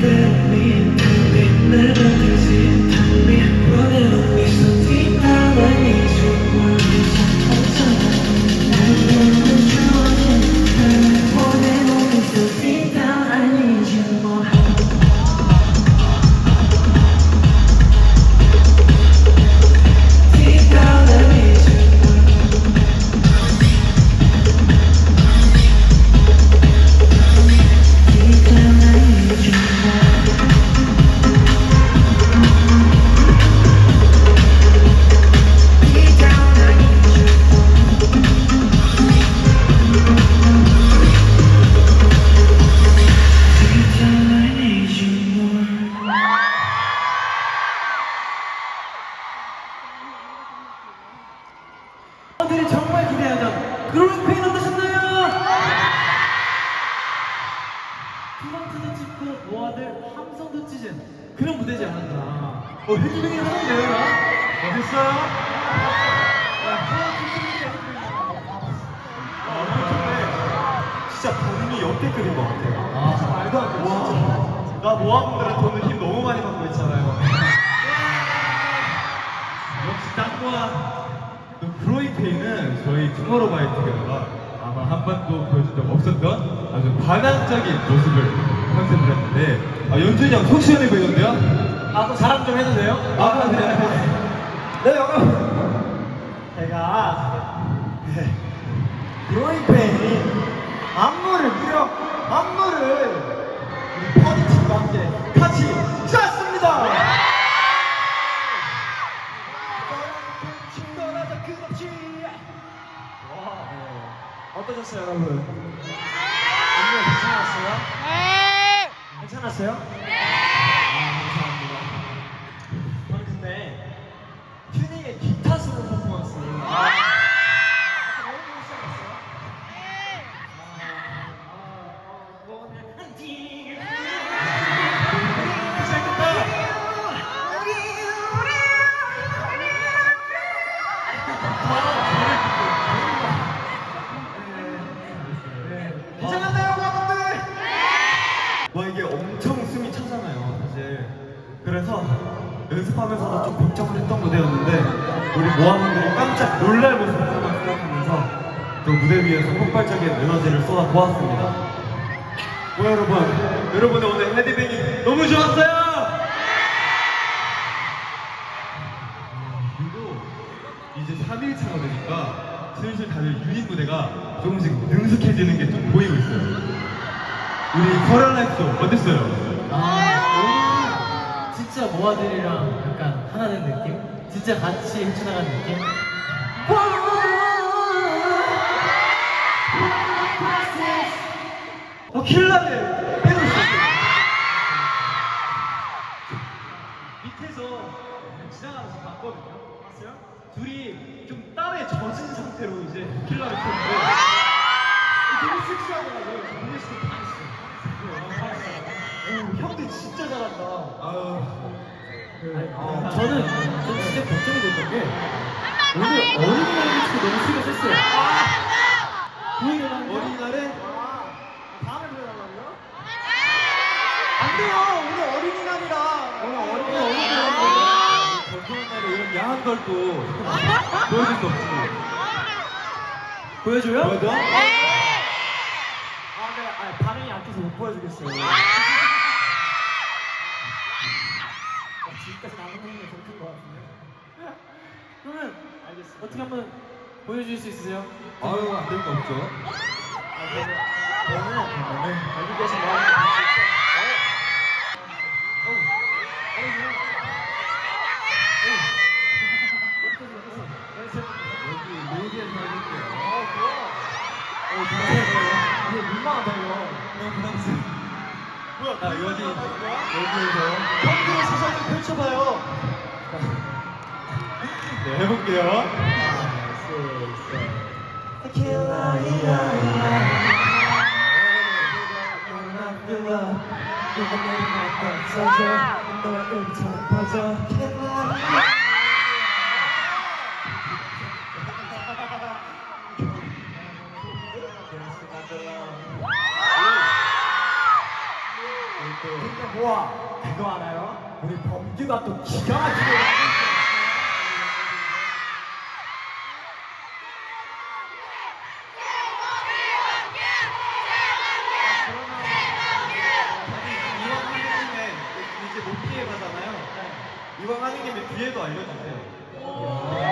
there. 본인이 역대급인 것 같아요. 아 말도 안 돼, 진짜. 나 모아분들한테 오늘 힘 너무 많이 받고 있잖아요. 역시 짱모아. 프로이페이는 저희 투모로우바이투게더가 아마 한 번도 보여준 적 없었던 아주 반항적인 모습을 컨셉을 했는데 아, 연준이 형 속 시원해 보이던데요? 아 또 자랑 좀 해도 돼요? 아, 네. 네 여러분 제가 네, 브로잉팬이 안무를 무려 폭발적인 에너지를 쏟아 보았습니다 뭐 여러분 여러분의 오늘 헤드뱅이 너무 좋았어요 그리고 이제 3일차가 되니까 슬슬 다들 유닛 무대가 조금씩 능숙해지는 게 좀 보이고 있어요 우리 코랄라이프도 어땠어요? 아, 오늘 진짜 모아들이랑 약간 하나 된 느낌? 진짜 같이 헤쳐나가는 느낌? 어, 킬러를 빼놓을 수. 밑에서 지나가면서 봤거든요. 봤어요? 둘이 좀 땀에 젖은 상태로 이제 킬러를 켰는데 되게 섹시하더라고요. 정민 씨도 반했어요. 오, 형들 진짜 잘한다. 아유 아, 저는 좀 진짜 걱정이 됐던 게 오늘 어린이날 치고 너무 시리했어요 보이는 한 어린이날에 다음에 보여달라고요? 안 돼요! 오늘 어린이날이라! 오늘 어린이날 건강한 날에 이런 야한 걸 또 보여줄 수 없지 보여줘요? 보여줘? 아, 네, 아, 반응이 약해서 못 보여주겠어요. 아, 지금까지 나온 게 저렇게 것 같은데. 그러면 알겠습니다. 어떻게 한번 보여주실 수 있으세요? 아유 안 될 거 없죠 아, 그러면 저는 여기 계신 뭐 하는 여기 로디에서 해볼게요 이거 민망하다 이거. 너무 부담스러워 뭐야 아 여기 여기에서 형들의 세상을 펼쳐봐요. 네 해볼게요. 근 데 뭐야? 그거 알아요? 우리 범규가 또 기가 막히게 이왕 하는 김에 이제 못 피해 가잖아요 이왕 하는 김에 뒤에도 알려주세요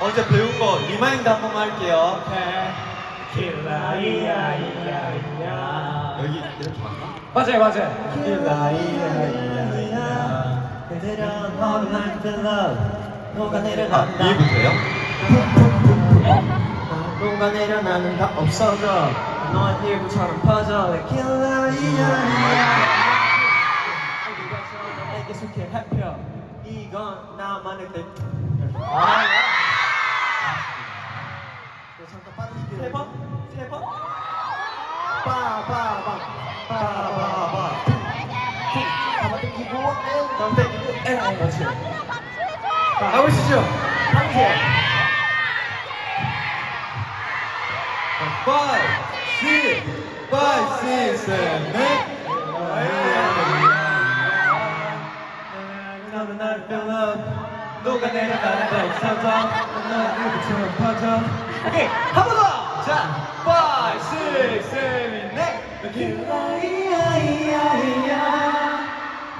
어제 배운 거 리마인드 한 번만 할게요 킬라이야이야이야. 여기 이렇게 맞나? 맞아요, 맞아요. 아, 이해부터요? 녹아내려 나는 다 없어져 너의 일부처럼 퍼져 킬라이야 내게 속해 해펴 이건 나만의 때 내려 나는 다 없어져 너는 일부처럼 퍼져 오케이 한 번 더! 자 five, six, seven, eight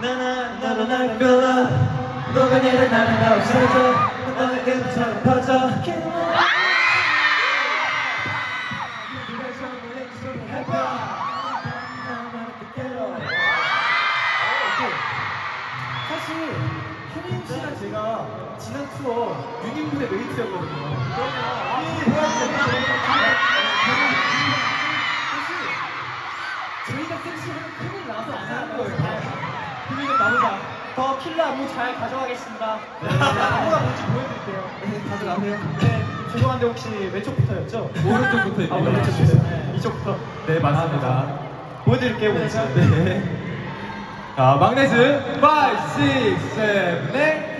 나는 너는 나를 변함 녹아내려 나는 다 없어져 너는 일부처럼 퍼져 제가 지난 투어 유닛부의 메이트였거든요. 저희가 섹시하면 큰일 나서 안 하는 거예요. 효민은 나보다 더 킬러 안무 잘 가져가겠습니다. 안무가 뭔지 보여드릴게요. 네, 가져가세요. 네, 죄송한데 혹시 왼쪽부터였죠? 오른쪽부터 아, 입니다. 오른쪽부터. 네, 이쪽부터. 네, 맞습니다. 보여드릴게요, 네. 먼저. 네. 자, 막내즈 5, 6, 7, 8.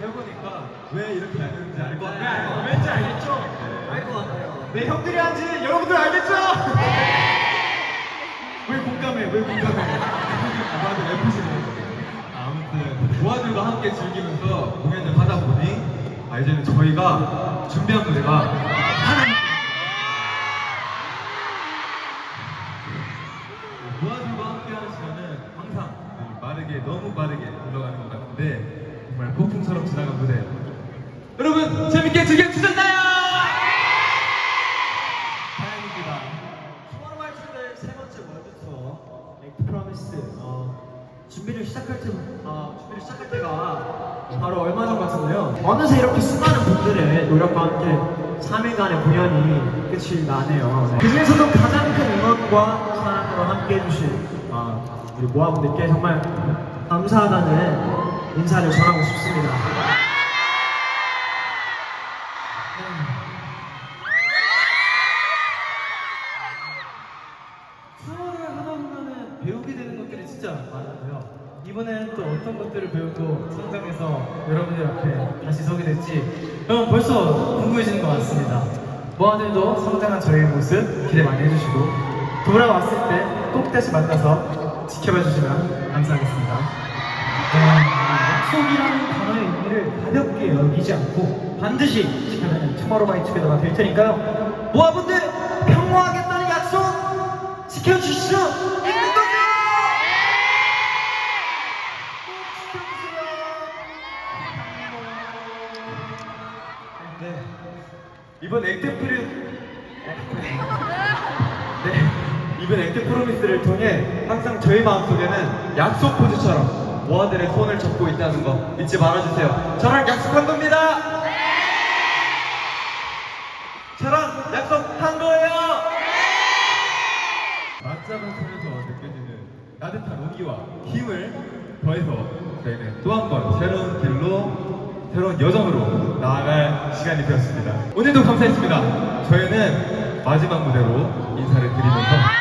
해보니까 왜 이렇게 하는지 알 것 같아요. 왠지 알겠죠? 알 것 같아요. 네, 형들이 한지 여러분들 알겠죠? 왜 공감해? 왜 공감해? 다들 F시네. 아무튼 모아들과 함께 즐기면서 공연을 하다 보니 아, 이제는 저희가 준비한 무대가 하나. 모아들과 함께하는 시간은 항상 빠르게 너무 빠르게 흘러가는 것 같은데 정말 폭풍처럼 지나간 무대. 여러분 재밌게 즐겨주셨나요? 다행입니다. 투모로우바이투데이 세 번째 월드 투어 액트 프로미스 어, 준비를 시작할 때 어, 준비를 시작할 때가 바로 얼마 전 같은데요. 어느새 이렇게 수많은 분들의 노력과 함께 3일간의 공연이 끝이 나네요. 네. 그 중에서도 가장 큰 응원과 사랑으로 함께 해주신 어, 우리 모아분들께 정말 감사하다는 인사를 전하고 싶습니다. 투어를 하다 보면은 배우게 되는 것들이 진짜 많은데요. 이번에는 또 어떤 것들을 배우고 성장해서 여러분들 앞에 다시 서게 될지 여러분 벌써 궁금해지는 것 같습니다. 모아들도 성장한 저희의 모습 기대 많이 해주시고 돌아왔을 때 꼭 다시 만나서 지켜봐 주시면 감사하겠습니다. 약속이라는 단어의 의미를 가볍게 여기지 않고 반드시 지켜내는 투모로우바이투게더가 될 테니까요. 모아분들 평화하겠다는 약속 지켜주시죠. 있는 거죠? 네. 이번 액트 프리 네. 이번 액트 프로미스를 통해 항상 저희 마음속에는 약속 포즈처럼 모아들의 손을 잡고 있다는 거 잊지 말아주세요. 저랑 약속한 겁니다. 저랑 약속한 거예요. 맞잡은 손에서 느껴지는 따뜻한 온기와 힘을 더해서 저희는 또 한 번 새로운 길로 새로운 여정으로 나아갈 시간이 되었습니다. 오늘도 감사했습니다. 저희는 마지막 무대로 인사를 드리면서